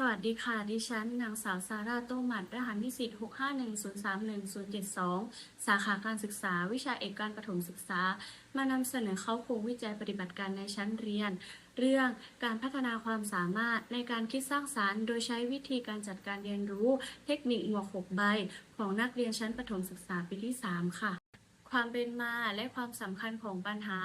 สวัสดีค่ะ ดิฉัน นางสาวซาร่าโตหมัดรหัสนิสิต651031072 สาขาการศึกษา วิชาเอกการประถมศึกษา มานำเสนอเข้าโครงวิจัยปฏิบัติการในชั้นเรียน เรื่องการพัฒนาความสามารถในการคิดสร้างสารรค์ โดยใช้วิธีการจัดการเรียนรู้ เทคนิคหมวก6ใบ ของนักเรียนชั้นประถมศึกษาปีที่ 3 ค่ะ ความเป็นมาและความสำคัญของปัญหา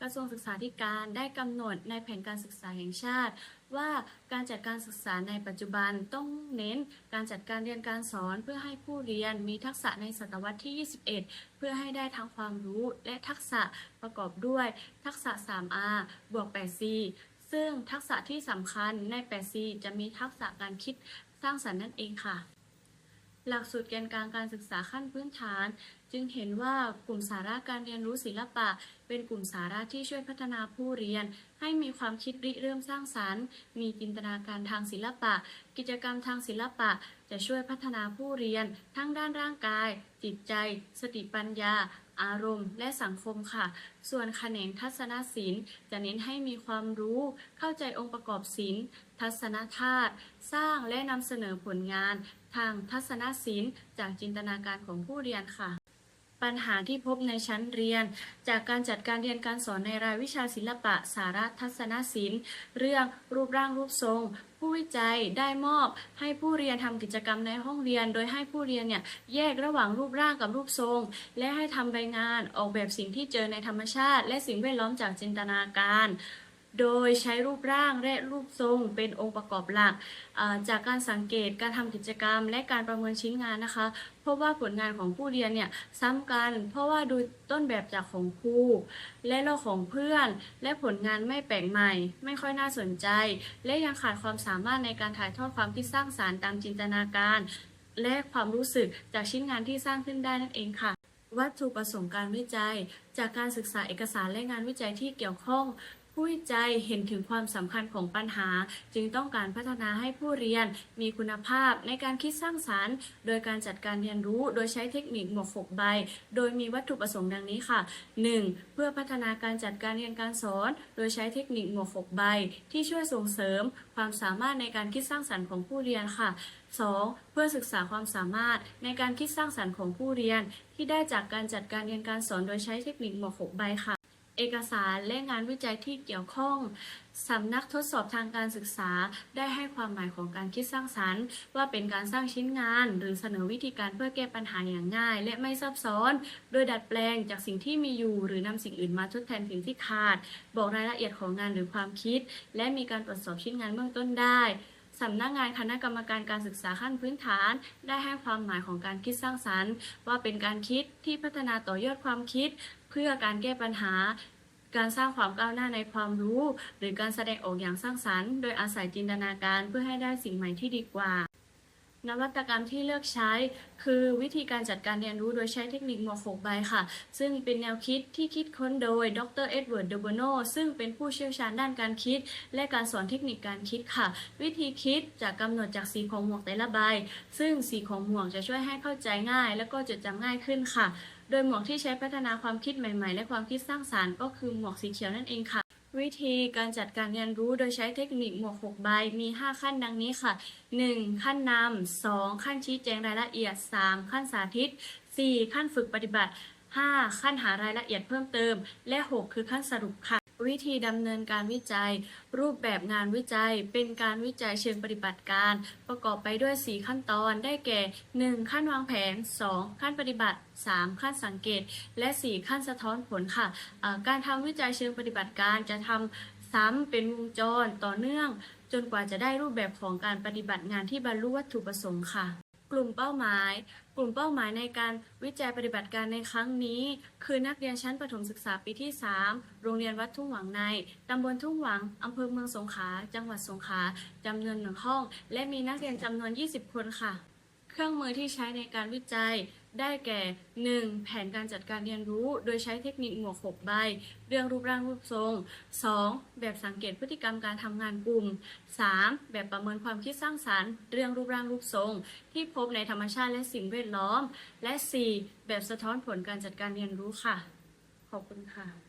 กระทรวงศึกษาธิการได้กำหนดในแผนการศึกษาแห่งชาติ ว่าการจัดการศึกษาในปัจจุบันต้องเน้นการจัดการเรียนการสอนเพื่อให้ผู้เรียนมีทักษะในศตวรรษที่ 21 เพื่อให้ได้ทั้งความรู้และทักษะประกอบด้วย ทักษะ 3R บวก 8C ซึ่งทักษะที่สำคัญใน 8C จะมีทักษะการคิดสร้างสรรค์นั่นเองค่ะ หลักสูตรแกนกลางการศึกษาขั้นพื้นฐาน จึงเห็นว่ากลุ่มสาระการเรียนรู้ศิลปะ เป็นกลุ่มสาระที่ช่วยพัฒนาผู้เรียน ให้มีความคิดริเริ่มสร้างสรรค์ มีจินตนาการทางศิลปะ กิจกรรมทางศิลปะ จะช่วยพัฒนาผู้เรียนทั้งด้านร่างกาย จิตใจ สติปัญญา อารมณ์ และสังคมค่ะ ส่วนแขนงทัศนศิลป์ จะเน้นให้มีความรู้ เข้าใจองค์ประกอบศิลป์ ทัศนธาตุ สร้างและนำเสนอผลงาน ทางทัศนศิลป์ จากจินตนาการของผู้เรียนค่ะ ปัญหาที่พบในชั้นเรียน จากการจัดการเรียนการสอนในรายวิชาศิลปะ สาระทัศนศิลป์ เรื่องรูปร่างรูปทรง ผู้วิจัยได้มอบ ให้ผู้เรียนทำกิจกรรมในห้องเรียน โดยให้ผู้เรียนเนี่ยแยกระหว่างรูปร่างกับรูปทรง และให้ทำใบงานออกแบบสิ่งที่เจอในธรรมชาติ และสิ่งแวดล้อมจากจินตนาการ โดยใช้รูปร่างและรูปทรงเป็นองค์ประกอบหลัก จากการสังเกตการทำกิจกรรม และการประเมินชิ้นงานนะคะพราะว่าผลงานของผู้เรียนเนี่ยซ้ำกัน เพราะว่าดูต้นแบบจากของครูและเราของเพื่อน และผลงานไม่แปลกใหม่ ไม่ค่อยน่าสนใจ และยังขาดความสามารถในการถ่ายทอดความคิดสร้างสารรค์ตามจินตนาการ และความรู้สึกจากชิ้นงานที่สร้างขึ้นได้นั่นเองค่ะวัตถุประสงค์การวิจัย จากการศึกษาเอกสารและงานวิจัยที่เกี่ยวข้อง ผู้วิจัยเห็นถึงความสำคัญของปัญหา จึงต้องการพัฒนาให้ผู้เรียนมีคุณภาพในการคิดสร้างสารรค์ โดยการจัดการเรียนรู้โดยใช้เทคนิคหมวก6ใบ โดยมีวัตถุประสงค์ดังนี้ค่ะ 1. เพื่อพัฒนาการจัดการเรียนการสอน โดยใช้เทคนิคหมวก6ใบ ที่ช่วยส่งเสริม ความสามารถในการคิดสร้างสรรค์ของผู้เรียนค่ะ 2. เพื่อศึกษาความสามารถในการคิดสร้างสรรค์ของผู้เรียน ที่ได้จากการจัดการเรียนการสอนโดยใช้เทคนิคหมวก6ใบค่ะ เอกสารและงานวิจัยที่เกี่ยวข้องสำนักทดสอบทางการศึกษาได้ให้ความหมายของการคิดสร้างสรรค์ ว่าเป็นการสร้างชิ้นงาน หรือเสนอวิธีการเพื่อแก้ปัญหาอย่างง่าย และไม่ซับซ้อน โดยดัดแปลงจากสิ่งที่มีอยู่ หรือนำสิ่งอื่นมาทดแทนสิ่งที่ขาด บอกรายละเอียดของงานหรือความคิด และมีการตรวจสอบชิ้นงานเบื้องต้นได้ สำนักงานคณะกรรมการการศึกษาขั้นพื้นฐาน ได้ให้ความหมายของการคิดสร้างสรรค์ ว่าเป็นการคิดที่พัฒนาต่อยอดความคิด เพื่อการแก้ปัญหา การสร้างความก้าวหน้าในความรู้ หรือการแสดงออกอย่างสร้างสรรค์ โดยอาศัยจินตนาการเพื่อให้ได้สิ่งใหม่ที่ดีกว่า นวัตกรรมที่เลือกใช้ คือวิธีการจัดการเรียนรู้โดยใช้เทคนิคหมวก6ใบค่ะ ซึ่งเป็นแนวคิดที่คิดค้นโดยดรเอ็ดเวิร์ดเดโบโนซึ่งเป็นผู้เชี่ยวชาญด้านการคิด และการสอนเทคนิคการคิดค่ะ วิธีคิดจะกำหนดจากสีของหมวกแต่ละใบ ซึ่งสีของหมวกจะช่วยให้เข้าใจง่าย และก็จดจำง่ายขึ้นค่ะ โดยหมวกที่ใช้พัฒนาความคิดใหม่ ๆ และความคิดสร้างสารรค์ก็คือหมวกสีเขียวนั่นเองค่ะ วิธีการจัดการเรียนรู้โดยใช้เทคนิคหมวก6ใบมี 5 ขั้นดังนี้ค่ะ 1. ขั้นนำ 2. ขั้นชี้แจงรายละเอียด 3. ขั้นสาธิต 4. ขั้นฝึกปฏิบัติ 5. ขั้นหารายละเอียดเพิ่มเติม และ 6 คือขั้นสรุปค่ะ วิธีดำเนินการวิจัย รูปแบบงานวิจัย เป็นการวิจัยเชิงปฏิบัติการ ประกอบไปด้วย 4 ขั้นตอนได้แก่ 1. ขั้นวางแผน 2. ขั้นปฏิบัติ 3. ขั้นสังเกต และ 4 ขั้นสะท้อนผลค่ะอ่าการทำวิจัยเชิงปฏิบัติการจะทำซ้ำเป็นวงจรต่อเนื่อง จนกว่าจะได้รูปแบบของการปฏิบัติงานที่บรรลุวัตถุประสงค์ค่ะ กลุ่มเป้าหมาย กลุ่มเป้าหมายในการวิจัยปฏิบัติการในครั้งนี้ คือนักเรียนชั้นประถมศึกษาปีที่ 3 โรงเรียนวัดทุ่งหวังใน ตำบลทุ่งหวัง อำเภอเมืองสงขลา จังหวัดสงขลาจำนวนหนึ่งห้อง และมีนักเรียนจำนวน 20 คนค่ะ เครื่องมือที่ใช้ในการวิจัยได้แก่ 1. แผนการจัดการเรียนรู้ โดยใช้เทคนิคหมวก6ใบ เรื่องรูปร่างรูปทรง 2. แบบสังเกตพฤติกรรมการทำงานกลุ่ม 3. แบบประเมินความคิดสร้างสรรค์ เรื่องรูปร่างรูปทรง ที่พบในธรรมชาติและสิ่งแวดล้อม และ 4. แบบสะท้อนผลการจัดการเรียนรู้ค่ะ ขอบคุณค่ะ